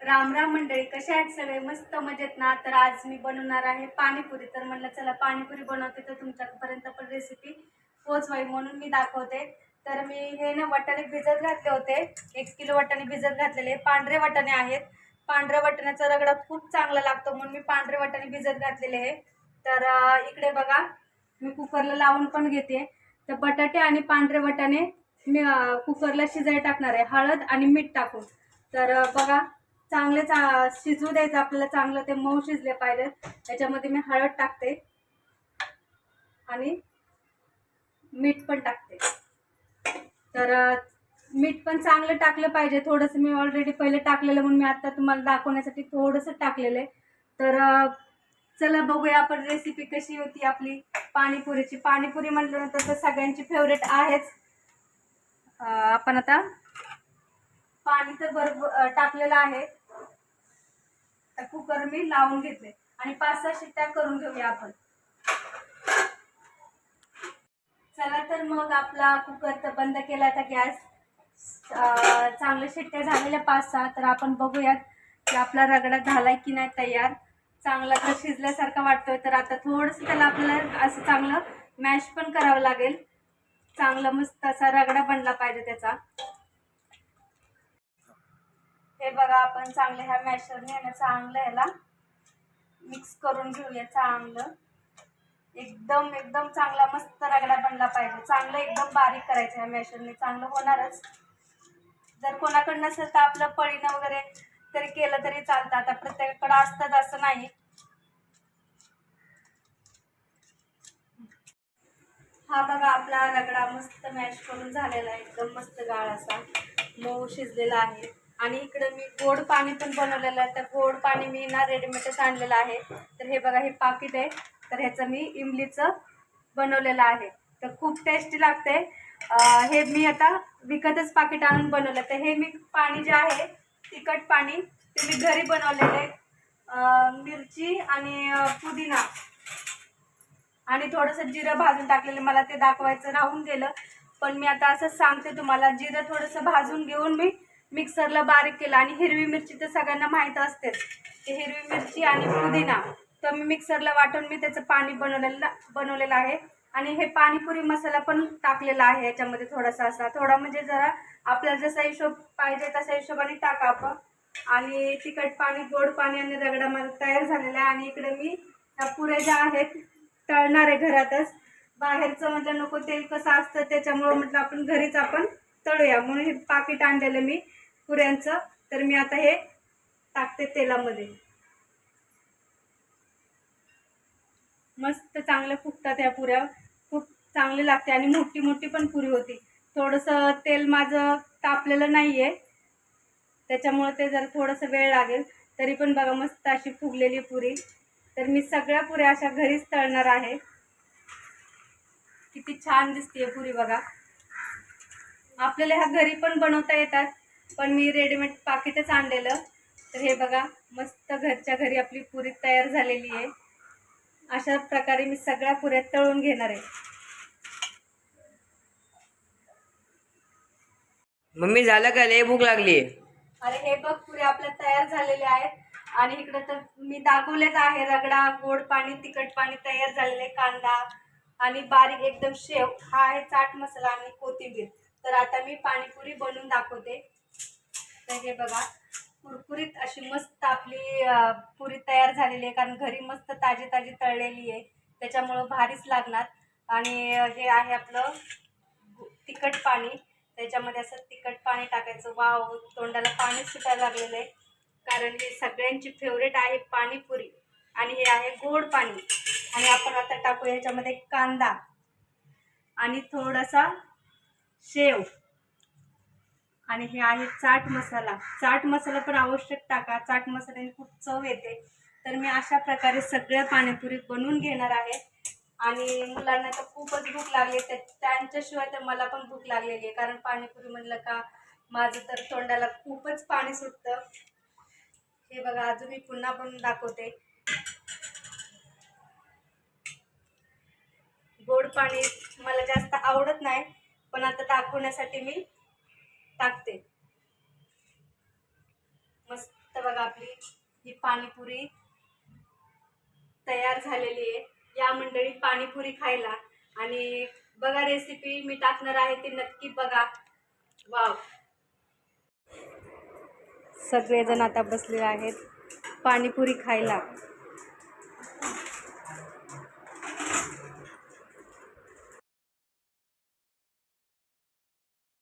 राम राम मंडळी कशा आहेत सगळे? मस्त मजेत ना? तर आज मी बनवणार आहे पाणीपुरी. तर म्हणलं चला पाणीपुरी बनवते तर तुमच्यापर्यंत पण रेसिपी पोचवावी म्हणून मी दाखवते. तर मी हे ना वाटाणे भिजत घातले होते. एक किलो वाटाणे भिजत घातलेले. पांढरे वाटाणे आहेत. पांढऱ्या वाटाण्याचा रगडा खूप चांगला लागतो म्हणून मी पांढरे वाटाणे भिजत घातलेले आहे तर इकडे बघा मी कुकरला लावून पण घेते. तर बटाटे आणि पांढरे वाटाणे मी कुकरला शिजायला टाकणार आहे. हळद आणि मीठ टाकून. तर बघा चांगले चा शिजू द्यायचं आपल्याला चांगलं ते मऊ शिजले पाहिजे. त्याच्यामध्ये मी हळद टाकते. आणि मीठ पण टाकते. तर मीठ पण चांगलं टाकलं पाहिजे. थोडंसं मी ऑलरेडी पहिले टाकलेलं म्हणून मी आता तुम्हाला दाखवण्यासाठी थोडंसं टाकलेलं आहे. तर चला बघूया आपण रेसिपी कशी होती आपली पाणीपुरीची. पाणीपुरी म्हटल्यानंतर तर सगळ्यांची फेवरेट आहेच. आपण आता पाणी तर बरोबर टाकलेलं आहे. तर कुकर मी लावून घेतले. आणि पाच सहा शिट्ट्या करून घेऊया आपण. चला तर मग आपला कुकर तर बंद केला तर गॅस. चांगल्या शिट्ट्या झालेल्या पाच सहा तर आपण बघूयात की आपला रगडा झालाय की नाही तयार. चांगला तर शिजल्यासारखा वाटतोय तर आता थोडंसं त्याला आपल्याला असं चांगलं मॅश पण करावं लागेल. चांगला मस्त असा रगडा बनला पाहिजे त्याचा. हे बघा आपण चांगलं ह्या मॅशरने आहे ना चांगलं ह्याला मिक्स करून घेऊया चांगलं. एकदम एकदम चांगला मस्त रगडा बनला पाहिजे. चांगलं एकदम बारीक करायचं ह्या मॅशरने चांगलं होणारच. जर कोणाकडं नसेल तर आपलं पळीनं वगैरे तरी केलं तरी चालतं. आता प्रत्येकाकडं असतंच असं नाही. हा बघा आपला रगडा मस्त मॅश करून झालेला आहे. एकदम मस्त गाळ असा. मऊ शिजलेला आहे. आणि इकडं मी गोड पाणी पण बनवलेलं आहे. तर गोड पाणी मी ना रेडीमेडच आणलेलं आहे. तर हे बघा हे पाकिट आहे. तर ह्याचं मी इमलीचं बनवलेलं आहे. तर खूप टेस्टी लागते हे मी आता विकतच पाकिट आणून बनवलं. तर हे मी पाणी जे आहे तिखट पाणी ते मी घरी बनवलेलं आहे. मिरची आणि पुदिना. आणि थोडंसं जिरं भाजून टाकलेलं. मला ते दाखवायचं राहून गेलं. पण मी आता असं सांगते तुम्हाला जिरं थोडंसं भाजून घेऊन मी मिक्सरला बारीक केलं आणि हिरवी मिरची तर सगळ्यांना माहीत असतेच. की हिरवी मिरची आणि पुदिना. तर मी मिक्सरला वाटून मी त्याचं पाणी बनवलेलं बनवलेलं आहे. आणि हे पाणीपुरी मसाला पण टाकलेला आहे याच्यामध्ये थोडासा असा. थोडा म्हणजे जरा आपल्याला जसा हिशोब पाहिजे तसा हिशोबाने टाका आपण. आणि तिखट पाणी गोड पाणी आणि रगडा माझा तयार झालेला आहे. आणि इकडे मी ह्या पुऱ्या ज्या आहेत तळणार आहे घरातच. बाहेरचं म्हटलं नको तेल कसं असतं त्याच्यामुळं म्हटलं आपण घरीच आपण तळूया. म्हणून हे पाकिट आणलेलं मी. पुऱ्यांचं. तर मी आता हे टाकते तेलामध्ये. मस्त चांगल्या फुगतात ह्या पुऱ्या. खूप चांगली लागते आणि मोठी मोठी पण पुरी होती. थोडंसं तेल माझं तापलेलं नाही आहे त्याच्यामुळं ते जरा थोडंसं वेळ लागेल तरी पण बघा मस्त अशी फुगलेली पुरी. तर मी सगळ्या पुऱ्या अशा घरीच तळणार आहे. किती छान दिसते पुरी बघा. आपल्याला ह्या घरी पण बनवता येतात. पण मी रेडीमेड पाकिटच आणलेलं. तर हे बघा मस्त घरच्या घरी आपली पुरी तयार झालेली आहे. अशा प्रकारे मी सगळ्या पुऱ्या तळून घेणार आहे. मम्मी झालं का? लय भूक लागली. अरे हे बघ पुरे आपल्या तयार झालेले आहेत. आणि इकडे तर मी दाखवलेच आहे रगडा गोड पाणी तिखट पाणी तयार झालेले कांदा. आणि बारीक एकदम शेव हा आहे चाट मसाला आणि कोथिंबीर. तर आता मी पाणीपुरी बनवून दाखवते. तर हे बघा. कुरकुरीत अशी मस्त आपली पुरी तयार झालेली आहे. कारण घरी मस्त ताजी ताजी तळलेली आहे. त्याच्यामुळं भारीच लागणार. आणि हे आहे आपलं तिखट पाणी. त्याच्यामध्ये असं तिखट पाणी टाकायचं. वाव तोंडाला पाणी सुटायला लागलेलं आहे. कारण हे सगळ्यांची फेवरेट आहे पाणीपुरी. आणि हे आहे गोड पाणी. आणि आपण आता टाकू याच्यामध्ये कांदा. आणि थोडासा शेव. आणि हे आहे चाट मसाला. चाट मसाला पण आवश्यक टाका. चाट मसाल्याने खूप चव येते. तर मी अशा प्रकारे सगळ्या पाणीपुरी बनवून घेणार आहे. आणि मुलांना तर खूपच भूक लागली त्या त्यांच्याशिवाय तर मला पण भूक लागलेली आहे. कारण पाणीपुरी म्हणलं का माझं तर तोंडाला खूपच पाणी सुटतं. हे बघा अजून मी पुन्हा पण दाखवते. गोड पाणी मला जास्त आवडत नाही. पण आता दाखवण्यासाठी मी टाकते. मस्त बघा आपली ही पाणीपुरी तयार झालेली आहे. या मंडळी पाणीपुरी खायला. आणि बघा रेसिपी मी टाकणार आहे ती नक्की बघा. वाव सगळेजण आता बसलेले आहेत पाणीपुरी खायला.